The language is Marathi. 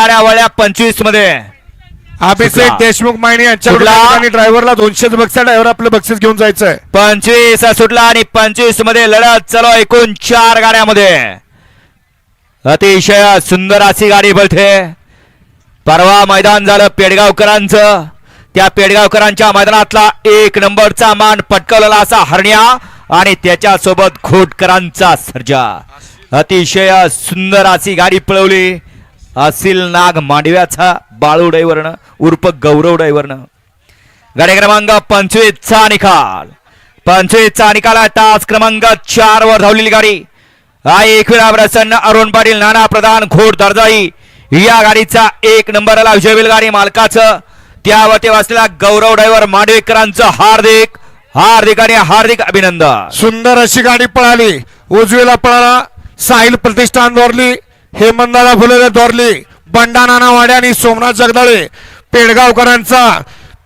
गाड्या वळ्या पंचवीसमध्ये अभिषेक. देशमुख मायनी यांच्याकडून सुटला. या ठिकाणी ड्रायव्हरला दोनशेच बक्षीस ड्रायव्हर आपलं बक्षीस घेऊन जायचंय. पंचवीस सुटला आणि पंचवीसमध्ये लढत चालू एकूण चार गाड्यामध्ये. अतिशय सुंदर अशी गाडी पळते परवा मैदान झालं पेडगावकरांचं. त्या पेडगावकरांच्या मैदानातला एक नंबरचा मान पटकवलेला असा हरण्या आणि त्याच्यासोबत खोटकरांचा सर्जा. अतिशय सुंदर अशी गाडी पळवली. असिल नाग मांडव्याचा बाळू डायव्हरनं उर्फ गौरव डायव्हरनं गाडी क्रमांक पंचवीसचा निकाल. पंचवीसचा निकाल आहे तास क्रमांक चार वर धावलेली गाडी. हा एक वेळा प्रसन्न अरुण पाटील नाना प्रधान घोड दर्जाई. या गाडीचा एक नंबरला विजय गाडी मालकाचं. त्यावरती वाचलेला गौरव ड्रायव्हर मांडवेकरांचं हार्दिक हार्दिक आणि हार्दिक अभिनंदन. सुंदर अशी गाडी पळाली. उजवीला पळाला साहिल प्रतिष्ठान दोरली हेमंतदादा फुले दोरली बंडा नाना आणि सोमनाथ जगदाळे पेडगावकरांचा